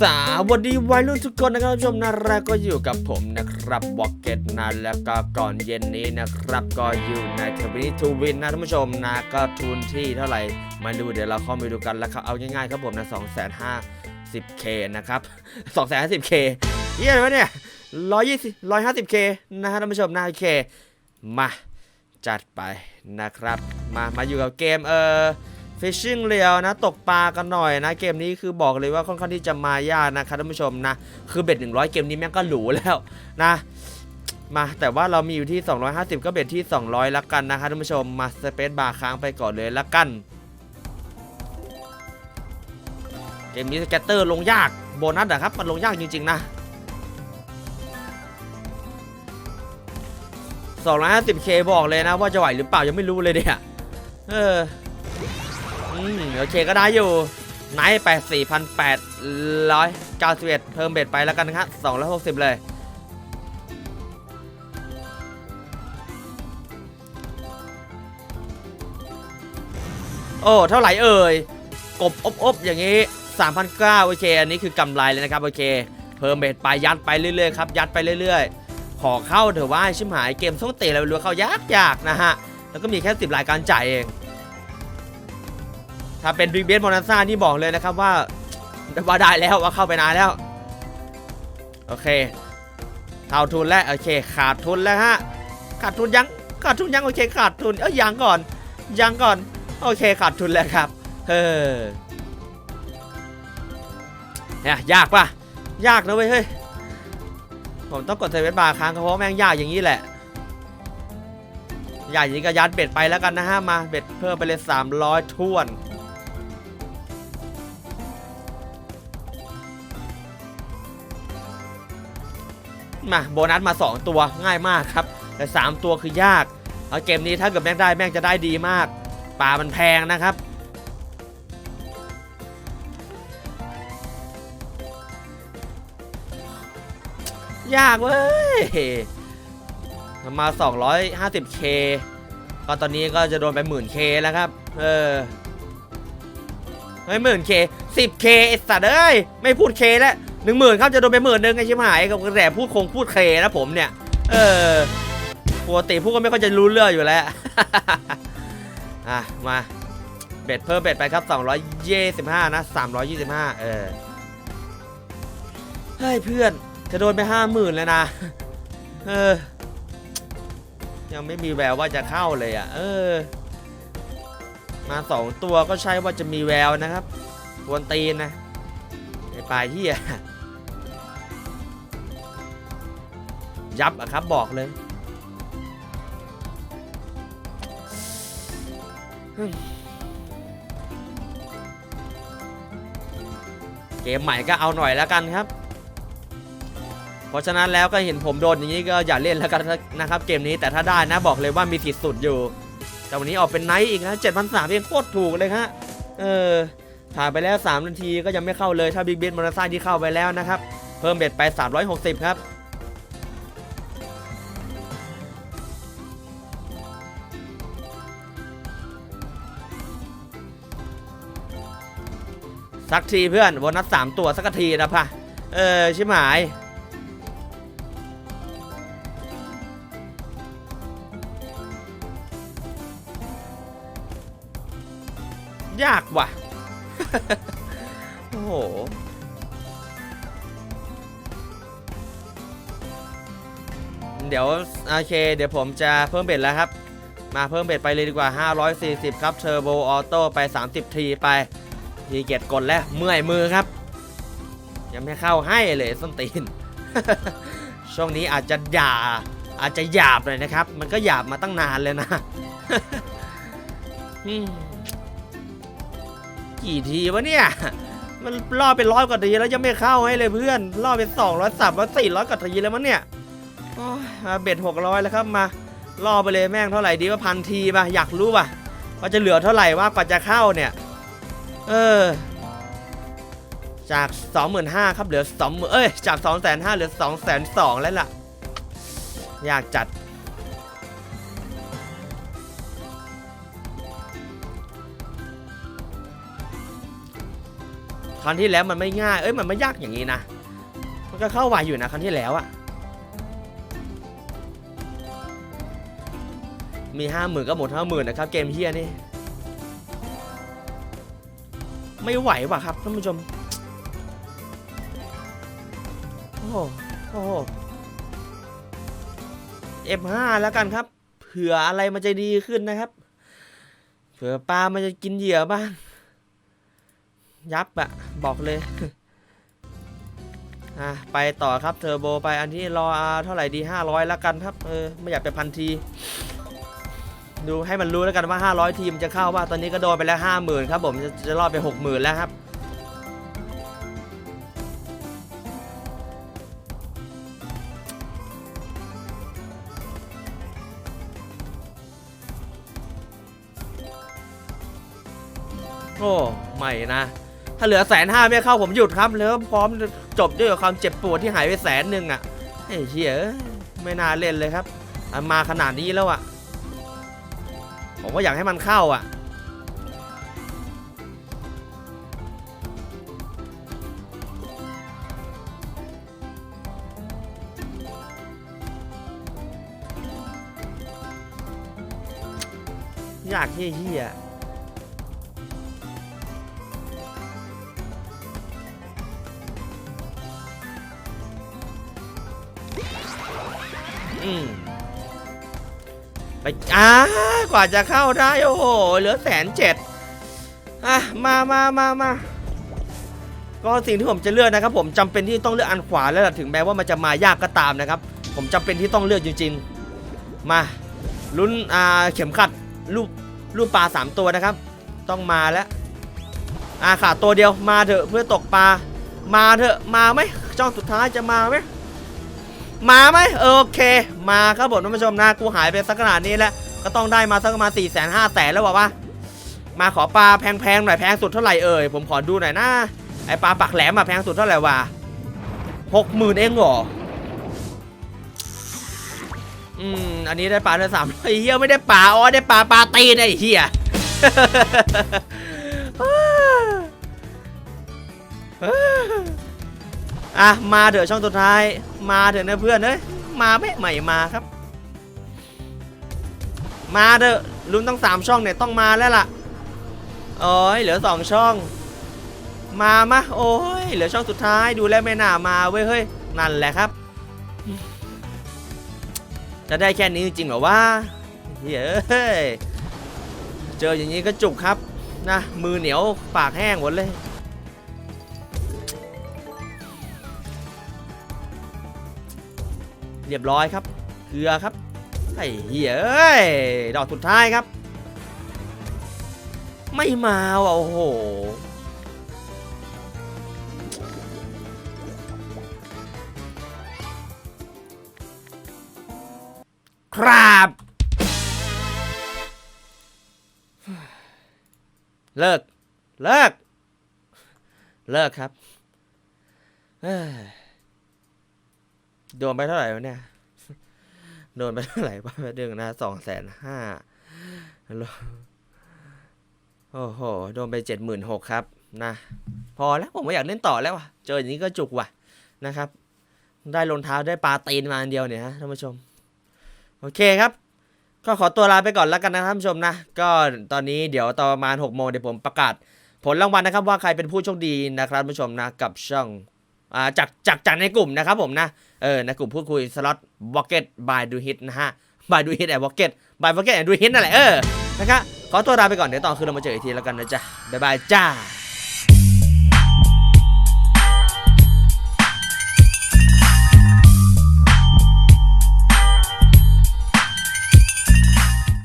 สวัสดีวัยรุ่นทุกคนนะครับผู้ชมนะแรกก็อยู่กับผมนะครับวอกเก็ตนะแล้วก็ก่อนเย็นนี้นะครับก็อยู่ในเทวิทูวินนะท่านผู้ชมนะก็ทุนที่เท่าไหร่มาดูเดี๋ยวเราเข้าไปดูกันแล้วครับเอาง่ายๆครับผมนะ2 5 0 k นะครับ2 5 0 k เยี่ยมไหมเนี่ย120 150k นะฮะท่านผู้ชมนะโอเคมาจัดไปนะครับ มามาอยู่กับเกมเออ Fishing เรียวนะตกปลากันหน่อยนะ เกมนี้คือบอกเลยว่าค่อนข้างที่จะมายากนะครับท่านผู้ชมนะ คือเบ็ด100 เกมนี้แม่งก็หรูแล้วนะมาแต่ว่าเรามีอยู่ที่ 250 ก็เบ็ดที่ 200ละกันนะครับท่านผู้ชมมาสเปซบาร์ค้างไปก่อนเลยละกัน เกมนี้สแกตเตอร์ลงยากโบนัสอะครับ มันลงยากจริง ๆ นะ 250k บอกเลยนะว่าจะไหวหรือเปล่ายังไม่รู้เลยเนี่ยเออ อืมโอเคก็ได้อยู่ไนท์ไป4,891เก้าสิบเอ็ดเพิ่มเบ็ดไปแล้วกันนะครับ260เลยโอ้เท่าไหร่เอ่ยกบอบอบอย่างนี้3,900โอเค อันนี้คือกำไรเลยนะครับ โอเค เพิ่มเบ็ดไปยัดไปเรื่อยๆครับ ยัดไปเรื่อยๆ ขอเข้าเถอะว่าชิมหายเกมส้งเตะอะไรไม่รู้เข้ายากยากๆนะฮะ แล้วก็มีแค่ 10 รายการจ่ายเอง ถ้าเป็นบิ๊กเบสโมนาซ่านี่บอกเลยนะครับว่าว่าได้แล้วว่าเข้าไปนานแล้ว โอเคเท่าทุนแล้วโอเค ขาดทุนแล้วฮะขาดทุนยังขาดทุนยังโอเคขาดทุนเอ้ยยังก่อนยังก่อน โอเคขาดทุนแล้วครับเฮ้อเนี่ยยากปะยากนะเว้ยเฮ้ยผมต้องกดเซเว่นบาร์ค้างเพราะว่าแม่งยากอย่างนี้แหละยากอย่างนี้ก็ยัดเบ็ดไปแล้วกันนะฮะมาเบ็ดเพิ่มไปเลย300ท้วน มาโบนัสมา 2 ตัวง่ายมากครับ แต่ 3 ตัวคือยากเอาเกมนี้ถ้าเกิดแม่งได้แม่งจะได้ดีมากปลามันแพงนะครับยากเว้ยมา 250k ก็ตอนนี้ก็จะโดนไป 10,000k แล้วครับ เออไม่หมื่นเคสิบเคไอสัตว์เอ้ย ไม่พูดเคแล้ว หนึ่งหมื่นครับจะโดนไปหมื่นหนึ่งไอ้ชิบหายกับแต่พูดคงพูดเคนะผมเนี่ย เออปกติพูดก็ไม่ค่อยจะรู้เรื่องอยู่แล้ว อะ มาเบ็ดเพิ่มเบ็ดไปครับ 225 นะ 325 เออเฮ้ยเพื่อนจะโดนไป 50,000 แล้วนะ เออ ยังไม่มีแววว่าจะเข้าเลยอะ เออ มาสองตัวก็ใช่ว่าจะมีแววนะครับกวนตีนนะไอ้ปลาย ยับอะครับบอกเลยเกมใหม่ก็เอาหน่อยแล้วกันครับ เพราะฉะนั้นแล้วก็เห็นผมโดนอย่างนี้ก็อย่าเล่นแล้วกันนะครับ เกมนี้แต่ถ้าได้นะบอกเลยว่ามีสิทธิ์สุดอยู่ แต่วันนี้ออกเป็นไนท์อีกนะ7 3 0 0เองโคตรถูกเลยฮะเออผ่านไปแล้ว 3 นาทีก็ยังไม่เข้าเลยถ้าบิ๊กเบนมอเตซค์ที่เข้าไปแล้วนะครับ เพิ่มเบ็ดไป 360 ครับ สักทีเพื่อนโบนัส3ตัวสักทีนะพะเออชิบหายยากว่ะ โอ้โห เดี๋ยวโอเค เดี๋ยวผมจะเพิ่มเบ็ดแล้วครับ มาเพิ่มเบ็ดไปเลยดีกว่า 540 ครับ เทอร์โบออโต้ไป 30 ทีไป ทีเกียรกดแล้วเมื่อยมือครับ ยังไม่เข้าให้เลยส้นตีน ช่วงนี้อาจจะหยาอาจจะหยาบหน่อยนะครับ มันก็หยาบมาตั้งนานเลยนะกี่ทีวะเนี่ย มันล่อเป็นร้อยกว่าทีแล้วยังไม่เข้าให้เลยเพื่อนล่อเป็นสองร้อยสามร้อยสี่ร้อยกว่าทีแล้วมั้งเนี่ยโอ้ยมาเบ็ดหกร้อยแล้วครับมาล่อไปเลยแม่งเท่าไหร่ดีว่าพันทีป่ะอยากรู้ป่ะว่าจะเหลือเท่าไหร่ว่ากว่าจะเข้าเนี่ย เออ จาก 25,000ครับเหลือ20,000เอ้ย จาก 2,500เหลือ2,200แล้วล่ะ อยากจัด ครั้งที่แล้วมันไม่ง่าย เอ้ย มันไม่ยากอย่างนี้นะ มันก็เข้าไวอยู่นะครั้งที่แล้วอะมีห้าหมื่นก็หมดห้าหมื่นนะครับ เกมเฮียนี่ ไม่ไหวว่ะครับท่านผู้ชม โอ้โหโอ้โห F5 แล้วกันครับ เผื่ออะไรมันจะดีขึ้นนะครับ เผื่อปลามันจะกินเหยื่อบ้าง ยับอะบอกเลย อะ ไปต่อครับเทอร์โบไปอันที่รอเท่าไหร่ดี 500 แล้วกันครับ เออ ไม่อยากไปพันที ดูให้มันรู้แล้วกันว่า 500 ทีมจะเข้าว่าตอนนี้ก็โดนไปแล้ว 50,000 ครับผมจะจะรอดไป 60,000 แล้วครับโอ้ไม่นะ ถ้าเหลือแสนห้าไม่เข้าผมหยุดครับแล้วพร้อมจบด้วยความเจ็บปวดที่หายไปแสนหนึ่งอะไอ้เหี้ยเอ้ยไม่น่าเล่นเลยครับมาขนาดนี้แล้วอะ ผมก็อยากให้มันเข้าอะอยากเฮี้ยอืม ไปอ้ากว่าจะเข้าได้โอ้โหเหลือแสนเจ็ดอะมามามามาก็สิ่งที่ผมจะเลือกนะครับ ผมจำเป็นที่ต้องเลือกอันขวาแล้วล่ะถึงแม้ว่ามันจะมายากก็ตามนะครับ ผมจำเป็นที่ต้องเลือกจริงๆ มาลุ้นอ่าเข็มขัดรูปรูปปลาสามตัวนะครับ ต้องมาแล้วอ่าขาดตัวเดียวมาเถอะเพื่อตกปลามาเถอะมาไหมจ้องสุดท้ายจะมาไหม มาไหมโอเค มาครับผมท่านผู้ชมนะกูหายไปสักขนาดนี้แล้วก็ต้องได้มาสักประมาณสี่แสนห้าแสนแล้วบอกว่า มาขอปลาแพงๆหน่อยแพงสุดเท่าไหร่เอ่ยผมขอดูหน่อยนะไอปลาปักแหลมอะแพงสุดเท่าไหร่วะหกหมื่นเองเหรออืมอันนี้ได้ปลาได้สามไอเหี้ยไม่ได้ปลาอ๋อได้ปลาปลาตีนไอเหี้ย อะมาเถอะช่องสุดท้าย มาเถอะนะเพื่อนเอ้ยมาไม่ใหม่มาครับ มาเถอะลุ้นต้องสามช่องเนี่ยต้องมาแล้วล่ะโอ้ยเหลือสองช่อง มามะโอ้ยเหลือช่องสุดท้ายดูแลวไม่น่ามาเว้ยเฮ้ยนั่นแหละครับ จะได้แค่นี้จริงเหรอวะเฮ้ยเจออย่างนี้ก็จุกครับนะมือเหนียวปากแห้งหมดเลย เรียบร้อยครับเกลือครับไอ้เหี้ยเอ้ยดอกสุดท้ายครับ ไม่มาว่ะโอ้โหครับ เลิก เลิก เลิกครับเอ้ โดนไปเท่าไหร่วะเนี่ย โดนไปเท่าไหร่บ้างเดือนนะสองแสนห้าโอ้โห โดนไปเจ็ดหมื่นหกครับนะ พอแล้วผมไม่อยากเล่นต่อแล้วว่ะ เจออย่างนี้ก็จุกว่ะนะครับ ได้รองเท้าได้ปลาตีนมาอันเดียวเนี่ยฮะท่านผู้ชม โอเคครับ ก็ขอตัวลาไปก่อนแล้วกันนะท่านผู้ชมนะ ก็ตอนนี้เดี๋ยวตอนประมาณหกโมงเดี๋ยวผมประกาศ ผลรางวัลนะครับว่าใครเป็นผู้โชคดีนะครับท่านผู้ชมนะกับช่อง จากจากจากในกลุ่มนะครับผมนะเออในกลุ่มพูดคุยสล็อตวอกเก็ตบายดูฮิตนะฮะบายดูฮิตแอนวอกเก็ตบายวอกเก็ตแอนดูฮิตนั่นแหละเออนะครับขอตัวลาไปก่อนเดี๋ยวตอนคืนเรามาเจออีกทีแล้วกันนะจ๊ะบ๊ายบายจ้า